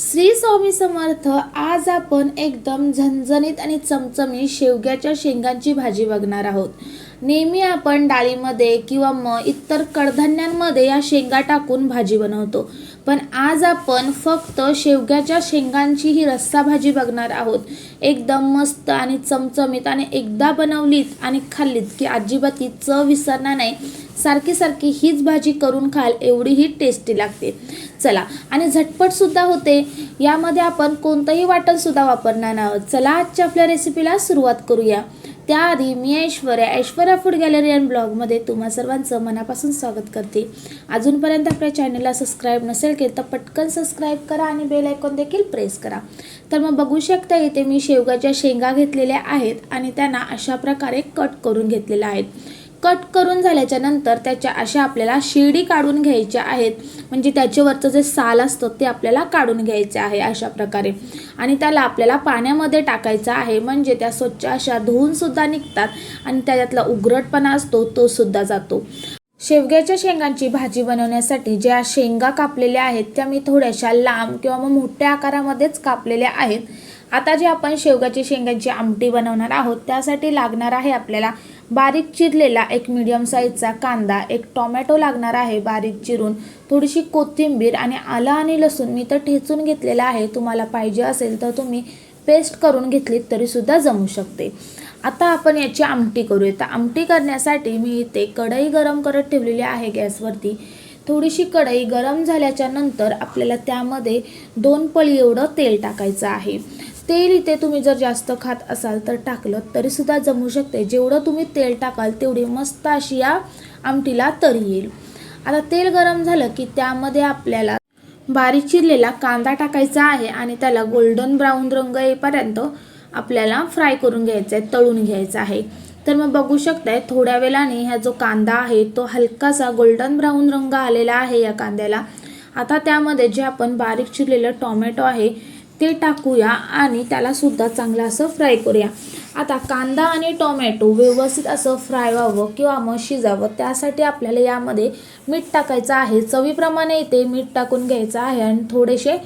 श्री स्वामी समर्थ आज आपण एकदम झणझणीत आणि चमचमीत शेवग्याच्या शेंगांची भाजी बघणार आहोत. नेहमी आपण डाळीमध्ये किंवा मग इतर कडधान्यांमध्ये या शेंगा टाकून भाजी बनवतो. पण आज आपण फक्त शेवग्याच्या शेंगांची ही रस्सा भाजी बघणार आहोत. एकदम मस्त आणि चमचमीत आणि एकदा बनवलीत आणि खाल्लीत की अजिबात ती चव विसरणार नाही. सारखी सारखी हीच भाजी करून खाल एवढी ही टेस्टी लागते. चला आणि झटपटसुद्धा होते. यामध्ये आपण कोणतंही वाटणसुद्धा वापरणार नाही आहोत. चला आजच्या आपल्या रेसिपीला सुरुवात करूया. त्याआधी मी Aishwarya Aishwarya food gallery and ब्लॉगमध्ये तुम्हा सर्वांचं मनापासून स्वागत करते. अजूनपर्यंत आपल्या चॅनलला सबस्क्राईब नसेल केलं तर पटकन सबस्क्राईब करा आणि बेल आयकॉन देखील प्रेस करा. तर मग बघू शकता इथे मी शेवगाच्या शेंगा घेतलेल्या आहेत आणि त्यांना अशा प्रकारे कट करून घेतलेल्या आहेत. कट करून झाल्याच्यानंतर त्याच्या अशा आपल्याला शिडी काढून घ्यायच्या आहेत. म्हणजे त्याच्यावरचं जे साल असतं ते आपल्याला काढून घ्यायचे आहे अशा प्रकारे. आणि त्याला आपल्याला पाण्यामध्ये टाकायचं आहे. म्हणजे त्या स्वच्छ अशा धुवूनसुद्धा निघतात आणि त्याच्यातला उघरटपणा असतो तो सुद्धा जातो. शेवग्याच्या शेंगांची भाजी बनवण्यासाठी ज्या शेंगा कापलेल्या आहेत त्या मी थोड्याशा लांब किंवा मग मोठ्या आकारामध्येच कापलेल्या आहेत. आता जे आपण शेवगाची शेंगांची आमटी बनवणार आहोत त्यासाठी लागणार आहे आपल्याला बारीक चिरलेला एक मीडियम साईजचा कांदा एक टोमॅटो लागणार आहे बारीक चिरून थोडीशी कोथिंबीर आणि आलं आणि लसूण मी तर ठेचून घेतलेला आहे तुम्हाला पाहिजे असेल तर तुम्ही पेस्ट करून घेतलीत तरीसुद्धा जमू शकते. आता आपण याची आमटी करूया. तर आमटी करण्यासाठी मी इथे कढई गरम करत ठेवलेली आहे गॅसवरती. थोडीशी कढई गरम झाल्याच्यानंतर आपल्याला त्यामध्ये दोन पळी एवढं तेल टाकायचं आहे. तेल इथे तुम्ही जर जास्त खात असाल तर टाकलं तरीसुद्धा जमू शकते. जेवढं तुम्ही तेल टाकाल तेवढी मस्त अशी या आमटीला तरी येईल. आता तेल गरम झालं की त्यामध्ये आपल्याला बारीक चिरलेला कांदा टाकायचा आहे आणि त्याला गोल्डन ब्राऊन रंग येईपर्यंत आपल्याला फ्राय करून घ्यायचा आहे तळून घ्यायचा आहे. तर मग बघू शकताय थोड्या वेळाने हा जो कांदा आहे तो हलकासा गोल्डन ब्राऊन रंग आलेला आहे या कांद्याला. आता त्यामध्ये जे आपण बारीक चिरलेलं टॉमॅटो आहे ते टाकूया आणि त्यालासुद्धा चांगलं असं फ्राय करूया. आता कांदा आणि टोमॅटो व्यवस्थित असं फ्राय व्हावं किंवा मग शिजावं त्यासाठी आपल्याला यामध्ये मीठ टाकायचं आहे. चवीप्रमाणे इथे मीठ टाकून घ्यायचं आहे आणि थोडेसे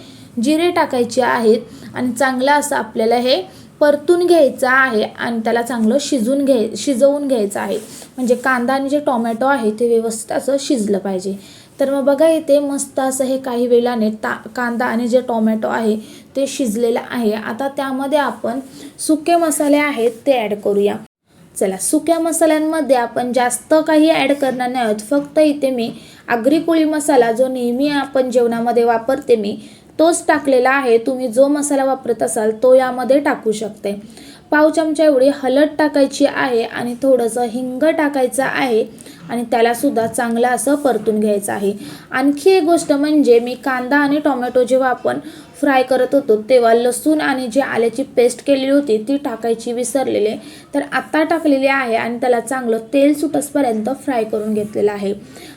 जिरे टाकायचे आहेत आणि चांगलं असं आपल्याला हे परतून घ्यायचं आहे आणि त्याला चांगलं शिजून घ्याय शिजवून घ्यायचं आहे. म्हणजे कांदा आणि जे टोमॅटो आहे ते व्यवस्थित असं शिजलं पाहिजे. तर मग बघा इथे मस्त असं हे काही वेळाने ता कांदा आणि जे टोमॅटो आहे ते शिजलेलं आहे. आता त्यामध्ये आपण सुके मसाले आहेत ते ॲड करूया. चला सुक्या मसाल्यांमध्ये आपण जास्त काही ॲड करणार नाही आहोत. फक्त इथे मी आगरी कोळी मसाला जो नेहमी आपण जेवणामध्ये वापरते मी तोच टाकलेला आहे. तुम्ही जो मसाला वापरत असाल तो यामध्ये टाकू शकते. पाव चमचा एवढी हळद टाकायची आहे आणि थोडंसं हिंग टाकायचं आहे. आणि त्यालासुद्धा चांगलं असं परतून घ्यायचं आहे. आणखी एक गोष्ट म्हणजे मी कांदा आणि टोमॅटो जेव्हा आपण फ्राय करत होतो तेव्हा लसूण आणि जे आल्याची पेस्ट केलेली होती ती टाकायची विसरलेले तर आत्ता टाकलेली आहे आणि त्याला चांगलं तेल सुटसपर्यंत फ्राय करून घेतलेलं आहे.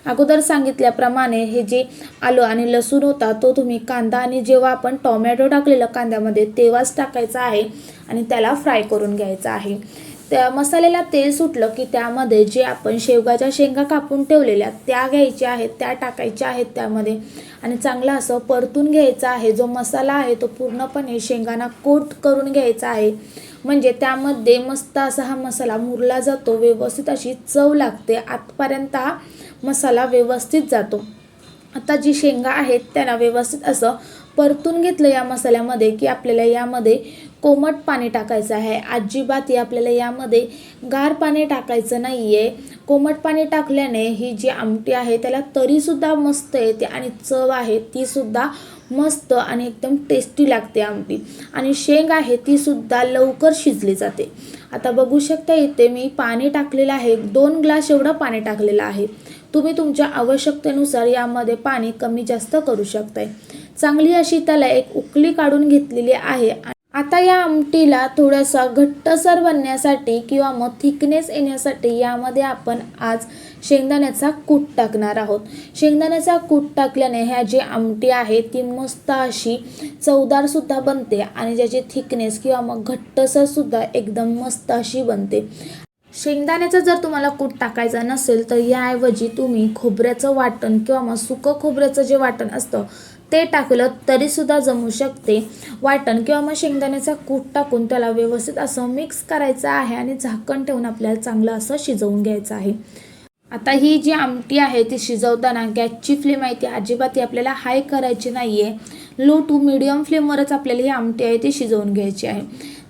अगोदर सांगितल्याप्रमाणे हे जे आलं आणि लसूण होता तो तुम्ही कांदा आणि जेव्हा आपण टोमॅटो टाकलेलं कांद्यामध्ये तेव्हाच टाकायचा आहे आणि त्याला फ्राय करून घ्यायचा आहे. त्या मसाल्याला तेल सुटलं की त्यामध्ये जे आपण शेवगाच्या शेंगा कापून ठेवलेल्या त्या घ्यायच्या आहेत त्या टाकायच्या आहेत त्यामध्ये. आणि चांगलं असं परतून घ्यायचा आहे. जो मसाला आहे तो पूर्णपणे शेंगांना कोट करून घ्यायचा आहे. म्हणजे त्यामध्ये मस्त असा हा मसाला मुरला जातो व्यवस्थित अशी चव लागते. आतपर्यंत हा मसाला व्यवस्थित जातो. आता जी शेंगा आहेत त्यांना व्यवस्थित असं परतून घेतलं या मसाल्यामध्ये की आपल्याला यामध्ये कोमट पाणी टाकायचं आहे. अजिबात आपल्याला यामध्ये गार पाणी टाकायचं नाही आहे कोमट पाणी टाकल्याने ही जी आमटी आहे त्याला तरीसुद्धा मस्त येते आणि चव आहे तीसुद्धा मस्त आणि एकदम टेस्टी लागते आमटी. आणि शेंग आहे तीसुद्धा लवकर शिजली जाते. आता बघू शकता इथे मी पाणी टाकलेलं आहे. दोन ग्लास एवढं पाणी टाकलेलं आहे. तुम्ही तुमच्या आवश्यकतेनुसार यामध्ये पाणी कमी जास्त करू शकताय. चांगली अशी त्याला एक उकली काढून घेतलेली आहे. आता या आमटीला थोडासा घट्टसर बनण्यासाठी किंवा मग थिकनेस येण्यासाठी यामध्ये आपण आज शेंगदाण्याचा कूट टाकणार आहोत. शेंगदाण्याचा कूट टाकल्याने ह्या जी आमटी आहे ती मस्त अशी चवदारसुद्धा बनते आणि ज्याची थिकनेस किंवा मग घट्टसरसुद्धा एकदम मस्त अशी बनते. शेंगदाण्याचं जर तुम्हाला कूट टाकायचा नसेल तर याऐवजी तुम्ही खोबऱ्याचं वाटण किंवा मग सुकं खोबऱ्याचं जे वाटण असतं ते टाकलं तरीसुद्धा जमू शकते. वाटण किंवा मग शेंगदाण्याचा कूट टाकून त्याला व्यवस्थित असं मिक्स करायचं आहे आणि झाकण ठेवून आपल्याला चांगलं असं शिजवून घ्यायचं आहे. आता ही जी आमटी आहे ती शिजवताना गॅसची फ्लेम आहे ती अजिबात ती आपल्याला हाय करायची नाही आहे लो टू मिडियम फ्लेमवरच आपल्याला ही आमटी आहे ती शिजवून घ्यायची आहे.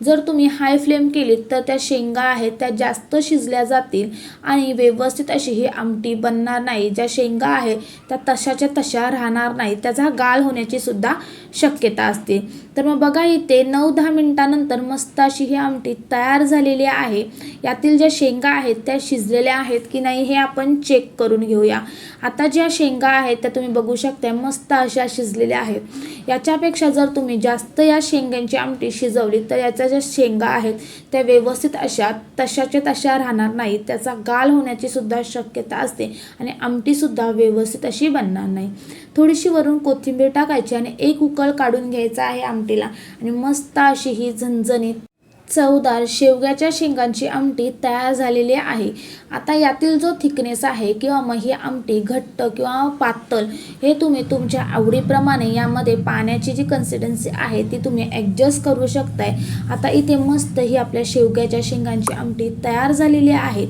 जर तुम्ही हाय फ्लेम केलीत तर त्या शेंगा आहेत त्या जास्त शिजल्या जातील आणि व्यवस्थित अशी ही आमटी बनणार नाही. ज्या शेंगा आहेत त्या तशाच्या तशा राहणार नाही. त्याचा गाळ होण्याची सुद्धा शक्यता असते. तर मग बघा इथे नऊ दहा मिनिटानंतर मस्त अशी ही आमटी तयार झालेली आहे. यातील ज्या शेंगा आहेत त्या शिजलेल्या आहेत की नाही हे आपण चेक करून घेऊया. आता ज्या शेंगा आहेत त्या तुम्ही बघू शकता मस्त अशा शिजलेल्या आहेत. याच्यापेक्षा जर तुम्ही जास्त या शेंगांची आमटी शिजवली तर आपल्या ज्या शेंगा आहेत त्या व्यवस्थित अशा तशाच्या तशा राहणार नाही त्याचा गाल होण्याची सुद्धा शक्यता असते आणि आमटीसुद्धा व्यवस्थित अशी बनणार नाही. थोडीशी वरून कोथिंबीर टाकायची आणि एक उकळ काढून घ्यायचा आहे आमटीला. आणि मस्त अशी ही झणझणीत चवदार शेवग्याच्या शेंगांची आमटी तयार झालेली आहे. आता यातील जो थिकनेस आहे किंवा मग ही आमटी घट्ट किंवा पातळ हे तुम्ही तुमच्या आवडीप्रमाणे यामध्ये पाण्याची जी कन्सिस्टन्सी आहे ती तुम्ही ॲडजस्ट करू शकताय. आता इथे मस्त ही आपल्या शेवग्याच्या शेंगांची आमटी तयार झालेली आहे.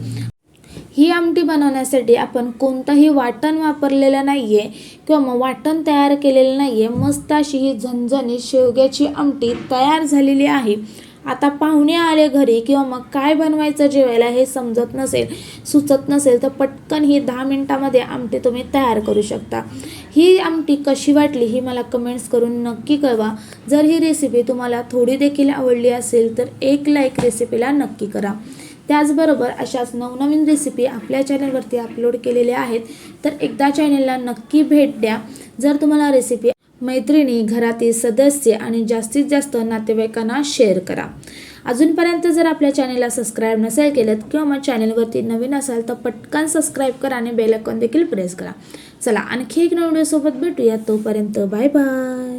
ही आमटी बनवण्यासाठी आपण कोणतंही वाटण वापरलेलं नाही आहे किंवा मग वाटण तयार केलेलं नाही आहे मस्त अशी ही झणझणीत शेवग्याची आमटी तयार झालेली आहे. आता पाहुणे आले घरी किंवा मग काय बनवायचं जेवायला हे समजत नसेल सुचत नसेल तर पटकन ही दहा मिनटामध्ये आमटी तुम्ही तयार करू शकता. ही आमटी कशी वाटली ही मला कमेंट्स करून नक्की कळवा. जर ही रेसिपी तुम्हाला थोडी देखील आवडली असेल तर एक लाईक रेसिपीला नक्की करा. त्याचबरोबर अशाच नवनवीन रेसिपी आपल्या चॅनलवरती अपलोड केलेल्या आहेत तर एकदा चॅनलला नक्की भेट द्या. जर तुम्हाला रेसिपी मैत्रिणी घरातील सदस्य आणि जास्तीत जास्त नातेवाईकांना शेअर करा. अजूनपर्यंत जर आपल्या चॅनेलला सबस्क्राईब नसेल केलं किंवा मग चॅनेलवरती नवीन असाल तर पटकन सबस्क्राईब करा आणि बेल आयकॉन देखील प्रेस करा. चला आणखी एक नवीन व्हिडिओसोबत भेटूया. तोपर्यंत बाय बाय